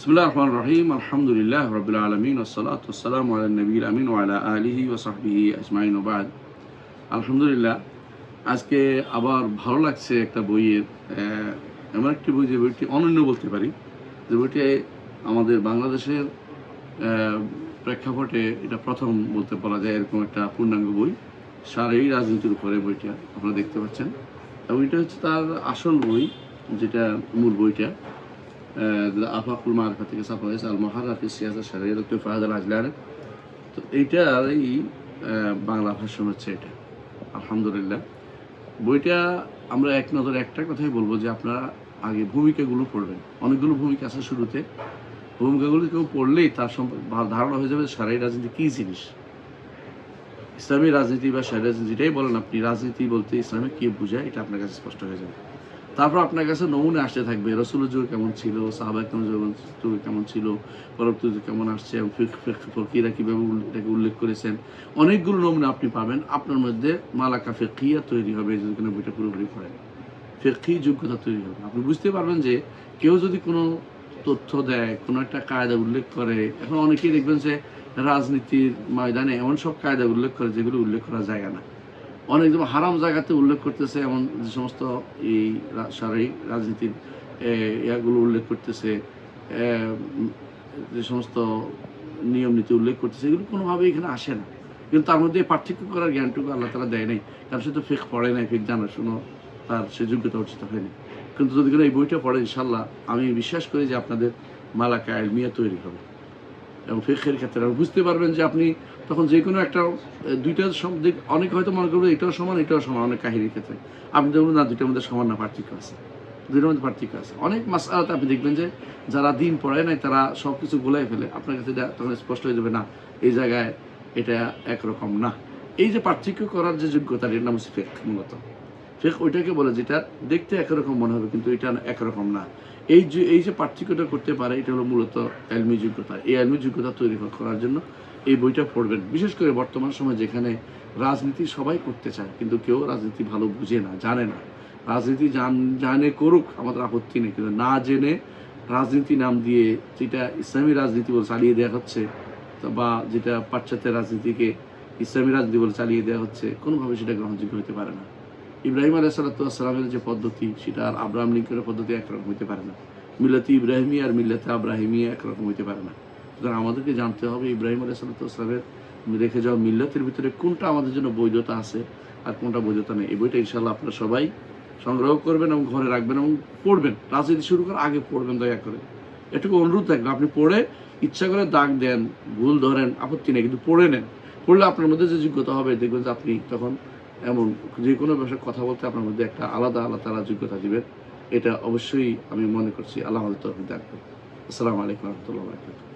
আলহামদুলিল্লাহ আজকে আবার ভালো লাগছে একটা বইয়ের এমন একটি বই যে বইটি অনন্য বলতে পারি। যে বইটি আমাদের বাংলাদেশের প্রেক্ষাপটে এটা প্রথম বলতে পারা যায় এরকম একটা পূর্ণাঙ্গ বই। সার এই রাজনীতির উপরে বইটা আপনারা দেখতে পাচ্ছেন। এবং এটা হচ্ছে তার আসল বই, যেটা মূল বইটা। আফাকুল মারফা থেকে ছাপা হয়েছে আল মহারাফি সিয়াজা সারিয়া ডক্টর ফাহাদ আল আজলার তো এইটারই আহ, বাংলা ভাষণ হচ্ছে এটা। আলহামদুলিল্লাহ। বইটা আমরা এক নজরে একটা কথাই বলব যে আপনারা আগে ভূমিকাগুলো পড়বেন। অনেকগুলো ভূমিকা আছে শুরুতে। ভূমিকাগুলো কেউ পড়লেই তার সম্পর্কে ধারণা হয়ে যাবে সারাই রাজনীতি কী জিনিস। ইসলামী রাজনীতি বা সারি রাজনীতি যেটাই বলেন আপনি রাজনীতি বলতে ইসলামে কি বোঝায় এটা আপনার কাছে স্পষ্ট হয়ে যাবে। তারপর আপনার কাছে নমুনা আসতে থাকবে রসুল যুগ কেমন ছিল সাহাবা কেমন যুগ কেমন ছিল পরবর্তী কেমন আসছে ফকিরা কীভাবে এটাকে উল্লেখ করেছেন, অনেকগুলো নমুনা আপনি পাবেন। আপনার মধ্যে মালাকা ফেকিয়া তৈরি হবে যদি কোনো বইটা পুরোপুরি পড়েন। ফেকি যোগ্যতা তৈরি হবে। আপনি বুঝতে পারবেন যে কেউ যদি কোনো তথ্য দেয়, কোনো একটা কায়দা উল্লেখ করে, এখন অনেকেই দেখবেন যে রাজনীতির ময়দানে এমন সব কায়দা উল্লেখ করে যেগুলো উল্লেখ করা যায় না। অনেক যেমন হারাম জায়গাতে উল্লেখ করতেছে, এমন যে সমস্ত এই শারীরিক রাজনীতির ইয়াগুলো উল্লেখ করতেছে যে সমস্ত নিয়ম নীতি উল্লেখ করতেছে, এগুলো কোনোভাবেই এখানে আসে না। কিন্তু তার মধ্যে পার্থক্য করার জ্ঞানটুকু আল্লাহ তালা দেয় নাই। কারণ সে তো ফেক পড়ে নাই ফেক জানার শুনো, তার সে যোগ্যতা অর্জিত হয়নি। কিন্তু যদি কোনো এই বইটা পড়ে ইনশাল্লাহ আমি বিশ্বাস করি যে আপনাদের মালাকা আলমিয়া তৈরি হবে। এবং ফেকের ক্ষেত্রে। আপনি বুঝতে পারবেন যে আপনি তখন যে কোনো একটা দুইটা অনেক হয়তো মনে করবে এটাও সমান এটাও সমান অনেক কাহিনীর ক্ষেত্রে। আপনি দেখবেন না, দুইটার মধ্যে সমান না, পার্থক্য আছে। দুইটার মধ্যে পার্থক্য আছে। অনেক মাসালাতে আপনি দেখবেন যে যারা দিন পড়ায় নাই, তারা সব কিছু গোলাই ফেলে। আপনার কাছে এটা তখন স্পষ্ট হয়ে যাবে, না, এই জায়গায় এটা একরকম না। এই যে পার্থক্য করার যে যোগ্যতা, এর নাম হচ্ছে ফেক মূলত। ফেক ওইটাকে বলে যেটা দেখতে একরকম মনে হবে, কিন্তু এটা একরকম না। এই যে এই যে পার্থক্যটা করতে পারে, এটা হলো মূলত এলমি যোগ্যতা। এই এলমি যোগ্যতা তৈরি করার জন্য এই বইটা পড়বেন। বিশেষ করে বর্তমান সময় যেখানে রাজনীতি সবাই করতে চায়, কিন্তু কেউ রাজনীতি ভালো বুঝে না, জানে না। রাজনীতি জান- জানে করুক, আমাদের আপত্তি নেই, কিন্তু না জেনে রাজনীতি নাম দিয়ে যেটা ইসলামী রাজনীতি বলে চালিয়ে দেওয়া হচ্ছে বা যেটা পাশ্চাত্যের রাজনীতিকে ইসলামী রাজনীতি বলে চালিয়ে দেওয়া হচ্ছে, কোনোভাবে সেটা গ্রহণযোগ্য হতে পারে না। ইব্রাহিম আলাইসাল্লামের যে পদ্ধতি, সেটা আর আব্রাহাম লিঙ্কনের পদ্ধতি একরকম হতে পারে না। মিল্লাতি ইব্রাহিমি আর মিল্লাতে আব্রাহিমি একরকম হতে পারে না। সুতরাং আমাদেরকে জানতে হবে, ইব্রাহিম আলাইসাল্লামের রেখে যাওয়া মিল্লাতের ভিতরে কোনটা আমাদের জন্য বৈধতা আছে আর কোনটা বৈধতা নেই। এই বইটা ইনশাল্লাহ আপনারা সবাই সংগ্রহ করবেন এবং ঘরে রাখবেন এবং পড়বেন। রাজনীতি শুরু করার আগে পড়বেন, দয়া করে। এটুকু অনুরোধ থাকবে, আপনি পড়ে ইচ্ছা করে দাগ দেন, ভুল ধরেন, আপত্তি নেই, কিন্তু পড়ে নেন। পড়লে আপনার মধ্যে যে যোগ্যতা হবে, দেখবেন যে আপনি তখন এমন যে কোনো বিষয়ে কথা বলতে আপনার মধ্যে একটা আলাদা আলাদা তারা যোগ্যতা দিবেন এটা অবশ্যই আমি মনে করছি আল্লাহ তরফ আসসালামু আলাইকুম রহমতুল্লাহ